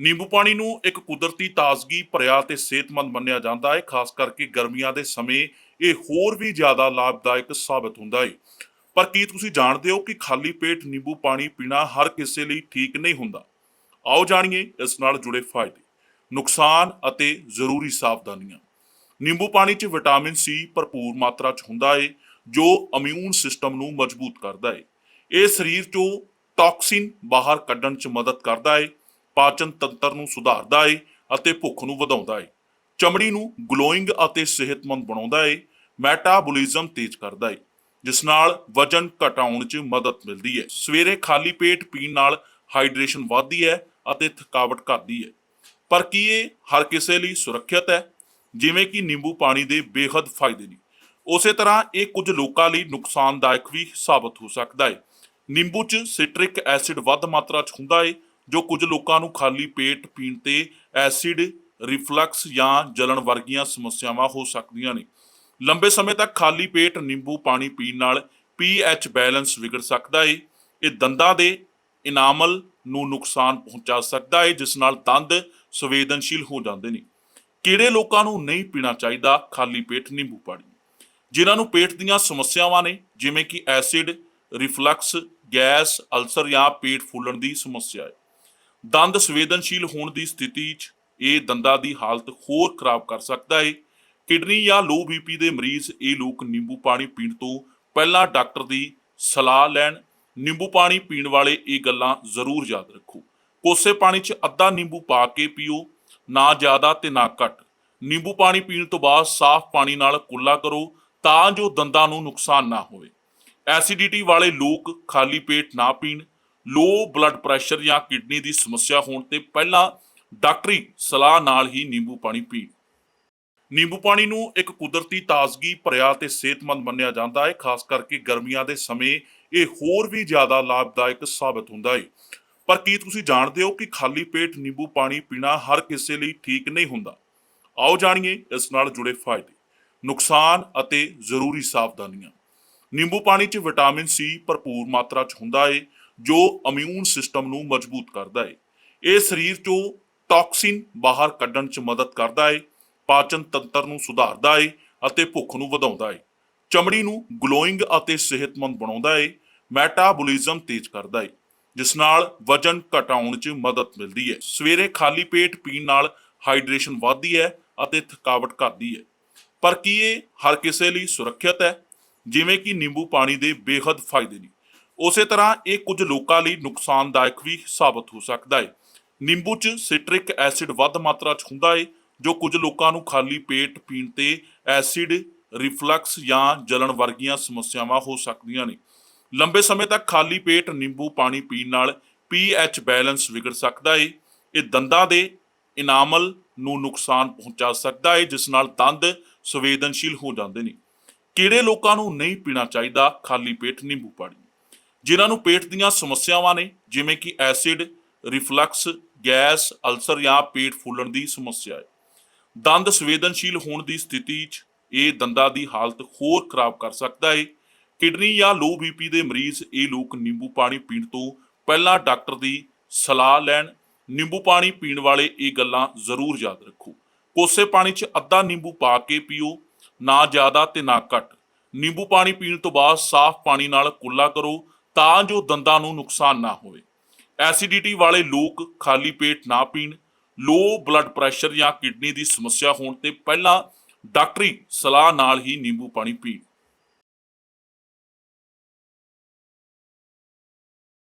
ਨਿੰਬੂ ਪਾਣੀ ਨੂੰ ਇੱਕ ਕੁਦਰਤੀ ਤਾਜ਼ਗੀ, ਭਰਿਆ ਤੇ ਸਿਹਤਮੰਦ ਮੰਨਿਆ ਜਾਂਦਾ ਹੈ, ਖਾਸ ਕਰਕੇ ਗਰਮੀਆਂ ਦੇ ਸਮੇਂ ਇਹ ਹੋਰ ਵੀ ਜ਼ਿਆਦਾ ਲਾਭਦਾਇਕ ਸਾਬਤ ਹੁੰਦਾ ਹੈ। ਪਰ ਕੀ ਤੁਸੀਂ ਜਾਣਦੇ ਹੋ ਕਿ ਖਾਲੀ ਪੇਟ ਨਿੰਬੂ ਪਾਣੀ ਪੀਣਾ ਹਰ ਕਿਸੇ ਲਈ ਠੀਕ ਨਹੀਂ ਹੁੰਦਾ? ਆਓ ਜਾਣੀਏ ਇਸ ਨਾਲ ਜੁੜੇ ਫਾਇਦੇ, ਨੁਕਸਾਨ ਅਤੇ ਜ਼ਰੂਰੀ ਸਾਵਧਾਨੀਆਂ। ਨਿੰਬੂ ਪਾਣੀ 'ਚ ਵਿਟਾਮਿਨ ਸੀ ਭਰਪੂਰ ਮਾਤਰਾ 'ਚ ਹੁੰਦਾ ਹੈ, ਜੋ ਇਮਿਊਨ ਸਿਸਟਮ ਨੂੰ ਮਜ਼ਬੂਤ ਕਰਦਾ ਹੈ। ਇਹ ਸਰੀਰ 'ਚੋਂ ਟਾਕਸਿਨ ਬਾਹਰ ਕੱਢਣ 'ਚ ਮਦਦ ਕਰਦਾ ਹੈ ਪਾਚਨ ਤੰਤਰ ਨੂੰ ਸੁਧਾਰਦਾ ਏ ਅਤੇ ਭੁੱਖ ਨੂੰ ਵਧਾਉਂਦਾ ਏ। ਚਮੜੀ ਨੂੰ ਗਲੋਇੰਗ ਅਤੇ ਸਿਹਤਮੰਦ ਬਣਾਉਂਦਾ ਏ, ਮੈਟਾਬੋਲਿਜ਼ਮ ਤੇਜ਼ ਕਰਦਾ ਏ, ਜਿਸ ਨਾਲ ਵਜਨ ਘਟਾਉਣ 'ਚ ਮਦਦ ਮਿਲਦੀ ਹੈ ਸਵੇਰੇ ਖਾਲੀ ਪੇਟ ਪੀਣ ਨਾਲ ਹਾਈਡਰੇਸ਼ਨ ਵੱਧਦੀ ਹੈ ਅਤੇ ਥਕਾਵਟ ਘਟਦੀ ਹੈ ਪਰ ਕੀ ਇਹ ਹਰ ਕਿਸੇ ਲਈ ਸੁਰੱਖਿਅਤ ਹੈ? ਜਿਵੇਂ ਕਿ ਨਿੰਬੂ ਪਾਣੀ ਦੇ ਬੇਹੱਦ ਫਾਇਦੇ ਨੇ। ਉਸੇ ਤਰ੍ਹਾਂ ਇਹ ਕੁਝ ਲੋਕਾਂ ਲਈ ਨੁਕਸਾਨਦਾਇਕ ਵੀ ਸਾਬਤ ਹੋ ਸਕਦਾ ਹੈ ਨਿੰਬੂ 'ਚ ਸਿਟ੍ਰਿਕ ਐਸਿਡ ਵੱਧ ਮਾਤਰਾ 'ਚ ਹੁੰਦਾ ਹੈ ਜੋ ਕੁਝ ਲੋਕਾਂ ਨੂੰ ਖਾਲੀ ਪੇਟ ਪੀਣ ਤੇ ਐਸਿਡ, ਰਿਫਲਕਸ ਜਾਂ ਜਲਣ ਵਰਗੀਆਂ ਸਮੱਸਿਆਵਾਂ ਹੋ ਸਕਦੀਆਂ ਨੇ। ਲੰਬੇ ਸਮੇਂ ਤੱਕ ਖਾਲੀ ਪੇਟ ਨਿੰਬੂ ਪਾਣੀ ਪੀਣ ਨਾਲ ਪੀਐਚ ਬੈਲੈਂਸ ਵਿਗੜ ਸਕਦਾ ਏ। ਇਹ ਦੰਦਾਂ ਦੇ ਇਨਾਮਲ ਨੂੰ ਨੁਕਸਾਨ ਪਹੁੰਚਾ ਸਕਦਾ ਹੈ ਜਿਸ ਨਾਲ ਦੰਦ ਸੰਵੇਦਨਸ਼ੀਲ ਹੋ ਜਾਂਦੇ ਨੇ। ਕਿਹੜੇ ਲੋਕਾਂ ਨੂੰ ਨਹੀਂ ਪੀਣਾ ਚਾਹੀਦਾ ਖਾਲੀ ਪੇਟ ਨਿੰਬੂ ਪਾਣੀ? ਜਿਨ੍ਹਾਂ ਨੂੰ ਪੇਟ ਦੀਆਂ ਸਮੱਸਿਆਵਾਂ ਨੇ, ਜਿਵੇਂ ਕਿ ਐਸਿਡ, ਰਿਫਲਕਸ, ਗੈਸ, ਅਲਸਰ ਜਾਂ ਪੇਟ ਫੁੱਲਣ ਦੀ ਸਮੱਸਿਆ ਹੈ ਦੰਦ ਸੰਵੇਦਨਸ਼ੀਲ ਹੋਣ ਦੀ ਸਥਿਤੀ 'ਚ ਇਹ ਦੰਦਾਂ ਦੀ ਹਾਲਤ ਹੋਰ ਖਰਾਬ ਕਰ ਸਕਦਾ ਹੈ ਕਿਡਨੀ ਜਾਂ ਲੋ ਬੀਪੀ ਦੇ ਮਰੀਜ਼ ਇਹ ਲੋਕ ਨਿੰਬੂ ਪਾਣੀ ਪੀਣ ਤੋਂ ਪਹਿਲਾਂ ਡਾਕਟਰ ਦੀ ਸਲਾਹ ਲੈਣ। ਨਿੰਬੂ ਪਾਣੀ ਪੀਣ ਵਾਲੇ ਇਹ ਗੱਲਾਂ ਜ਼ਰੂਰ ਯਾਦ ਰੱਖੋ। ਕੋਸੇ ਪਾਣੀ 'ਚ ਅੱਧਾ ਨਿੰਬੂ ਪਾ ਕੇ ਪੀਓ, ਨਾ ਜ਼ਿਆਦਾ ਤੇ ਨਾ ਘੱਟ। ਨਿੰਬੂ ਪਾਣੀ ਪੀਣ ਤੋਂ ਬਾਅਦ ਸਾਫ਼ ਪਾਣੀ ਨਾਲ ਕੁੱਲਾ ਕਰੋ ਤਾਂ ਜੋ ਦੰਦਾਂ ਨੂੰ ਨੁਕਸਾਨ ਨਾ ਹੋਵੇ। ਐਸਿਡਿਟੀ ਵਾਲੇ ਲੋਕ ਖਾਲੀ ਪੇਟ ਨਾ ਪੀਣ। ਲੋ ਬਲੱਡ ਪ੍ਰੈਸ਼ਰ ਜਾਂ ਕਿਡਨੀ ਦੀ ਸਮੱਸਿਆ ਹੋਣ ਤੇ ਪਹਿਲਾਂ ਡਾਕਟਰੀ ਸਲਾਹ ਨਾਲ ਹੀ ਨਿੰਬੂ ਪਾਣੀ ਪੀਣ। ਨਿੰਬੂ ਪਾਣੀ ਨੂੰ ਇੱਕ ਕੁਦਰਤੀ ਤਾਜ਼ਗੀ, ਭਰਿਆ ਤੇ ਸਿਹਤਮੰਦ ਮੰਨਿਆ ਜਾਂਦਾ ਹੈ। ਖਾਸ ਕਰਕੇ ਗਰਮੀਆਂ ਦੇ ਸਮੇਂ ਇਹ ਹੋਰ ਵੀ ਜ਼ਿਆਦਾ ਲਾਭਦਾਇਕ ਸਾਬਤ ਹੁੰਦਾ ਹੈ ਪਰ ਕੀ ਤੁਸੀਂ ਜਾਣਦੇ ਹੋ ਕਿ ਖਾਲੀ ਪੇਟ ਨਿੰਬੂ ਪਾਣੀ ਪੀਣਾ ਹਰ ਕਿਸੇ ਲਈ ਠੀਕ ਨਹੀਂ ਹੁੰਦਾ? ਆਓ ਜਾਣੀਏ ਇਸ ਨਾਲ ਜੁੜੇ ਫਾਇਦੇ, ਨੁਕਸਾਨ ਅਤੇ ਜ਼ਰੂਰੀ ਸਾਵਧਾਨੀਆਂ। ਨਿੰਬੂ ਪਾਣੀ 'ਚ ਵਿਟਾਮਿਨ ਸੀ ਭਰਪੂਰ ਮਾਤਰਾ 'ਚ ਹੁੰਦਾ ਹੈ ਜੋ ਇਮਿਊਨ ਸਿਸਟਮ ਨੂੰ ਮਜ਼ਬੂਤ ਕਰਦਾ ਹੈ ਇਹ ਸਰੀਰ 'ਚੋਂ ਟਾਕਸਿਨ ਬਾਹਰ ਕੱਢਣ 'ਚ ਮਦਦ ਕਰਦਾ ਹੈ ਪਾਚਨ ਤੰਤਰ ਨੂੰ ਸੁਧਾਰਦਾ ਹੈ ਅਤੇ ਭੁੱਖ ਨੂੰ ਵਧਾਉਂਦਾ ਹੈ ਚਮੜੀ ਨੂੰ ਗਲੋਇੰਗ ਅਤੇ ਸਿਹਤਮੰਦ ਬਣਾਉਂਦਾ ਹੈ ਮੈਟਾਬੋਲਿਜ਼ਮ ਤੇਜ਼ ਕਰਦਾ ਹੈ ਜਿਸ ਨਾਲ ਵਜਨ ਘਟਾਉਣ 'ਚ ਮਦਦ ਮਿਲਦੀ ਹੈ ਸਵੇਰੇ ਖਾਲੀ ਪੇਟ ਪੀਣ ਨਾਲ ਹਾਈਡਰੇਸ਼ਨ ਵੱਧਦੀ ਹੈ ਅਤੇ ਥਕਾਵਟ ਘਟਦੀ ਹੈ ਪਰ ਕੀ ਇਹ ਹਰ ਕਿਸੇ ਲਈ ਸੁਰੱਖਿਅਤ ਹੈ? ਜਿਵੇਂ ਕਿ ਨਿੰਬੂ ਪਾਣੀ ਦੇ ਬੇਹੱਦ ਫਾਇਦੇ ਨੇ। ਉਸੇ ਤਰ੍ਹਾਂ ਇਹ ਕੁਝ ਲੋਕਾਂ ਲਈ ਨੁਕਸਾਨਦਾਇਕ ਵੀ ਸਾਬਤ ਹੋ ਸਕਦਾ ਹੈ। ਨਿੰਬੂ 'ਚ ਸਿਟ੍ਰਿਕ ਐਸਿਡ ਵੱਧ ਮਾਤਰਾ 'ਚ ਹੁੰਦਾ ਹੈ, ਜੋ ਕੁਝ ਲੋਕਾਂ ਨੂੰ ਖਾਲੀ ਪੇਟ ਪੀਣ ਤੇ ਐਸਿਡ ਰਿਫਲਕਸ ਜਾਂ ਜਲਣ ਵਰਗੀਆਂ ਸਮੱਸਿਆਵਾਂ ਹੋ ਸਕਦੀਆਂ ਨੇ। ਲੰਬੇ ਸਮੇਂ ਤੱਕ ਖਾਲੀ ਪੇਟ ਨਿੰਬੂ ਪਾਣੀ ਪੀਣ ਨਾਲ ਪੀਐਚ ਬੈਲੈਂਸ ਵਿਗੜ ਸਕਦਾ ਹੈ। ਇਹ ਦੰਦਾਂ ਦੇ ਇਨਾਮਲ ਨੂੰ ਨੁਕਸਾਨ ਪਹੁੰਚਾ ਸਕਦਾ ਹੈ, ਜਿਸ ਨਾਲ ਦੰਦ ਸੰਵੇਦਨਸ਼ੀਲ ਹੋ ਜਾਂਦੇ ਨੇ। ਕਿਹੜੇ ਲੋਕਾਂ ਨੂੰ ਨਹੀਂ ਪੀਣਾ ਚਾਹੀਦਾ ਖਾਲੀ ਪੇਟ ਨਿੰਬੂ ਪਾਣੀ? ਜਿਨ੍ਹਾਂ ਨੂੰ ਪੇਟ ਦੀਆਂ ਸਮੱਸਿਆਵਾਂ ਨੇ, ਜਿਵੇਂ ਕਿ ਐਸਿਡ, ਰਿਫਲਕਸ, ਗੈਸ, ਅਲਸਰ ਜਾਂ ਪੇਟ ਫੁੱਲਣ ਦੀ ਸਮੱਸਿਆ ਹੈ। ਦੰਦ ਸੰਵੇਦਨਸ਼ੀਲ ਹੋਣ ਦੀ ਸਥਿਤੀ 'ਚ ਇਹ ਦੰਦਾਂ ਦੀ ਹਾਲਤ ਹੋਰ ਖਰਾਬ ਕਰ ਸਕਦਾ ਹੈ। ਕਿਡਨੀ ਜਾਂ ਲੋ ਬੀਪੀ ਦੇ ਮਰੀਜ਼ ਇਹ ਲੋਕ ਨਿੰਬੂ ਪਾਣੀ ਪੀਣ ਤੋਂ ਪਹਿਲਾਂ ਡਾਕਟਰ ਦੀ ਸਲਾਹ ਲੈਣ। ਨਿੰਬੂ ਪਾਣੀ ਪੀਣ ਵਾਲੇ ਇਹ ਗੱਲਾਂ ਜ਼ਰੂਰ ਯਾਦ ਰੱਖੋ। ਕੋਸੇ ਪਾਣੀ 'ਚ ਅੱਧਾ ਨਿੰਬੂ ਪਾ ਕੇ ਪੀਓ, ਨਾ ਜ਼ਿਆਦਾ ਤੇ ਨਾ ਘੱਟ। ਨਿੰਬੂ ਪਾਣੀ ਪੀਣ ਤੋਂ ਬਾਅਦ ਸਾਫ਼ ਪਾਣੀ ਨਾਲ ਕੁੱਲਾ ਕਰੋ ਤਾਂ ਜੋ ਦੰਦਾਂ ਨੂੰ ਨੁਕਸਾਨ ਨਾ ਹੋਵੇ। ਐਸਿਡਿਟੀ ਵਾਲੇ ਲੋਕ ਖਾਲੀ ਪੇਟ ਨਾ ਪੀਣ ਲੋ ਬਲੱਡ ਪ੍ਰੈਸ਼ਰ ਜਾਂ ਕਿਡਨੀ ਦੀ ਸਮੱਸਿਆ ਹੋਣ ਤੇ ਪਹਿਲਾਂ ਡਾਕਟਰੀ ਸਲਾਹ ਨਾਲ ਹੀ ਨਿੰਬੂ ਪਾਣੀ ਪੀਣ।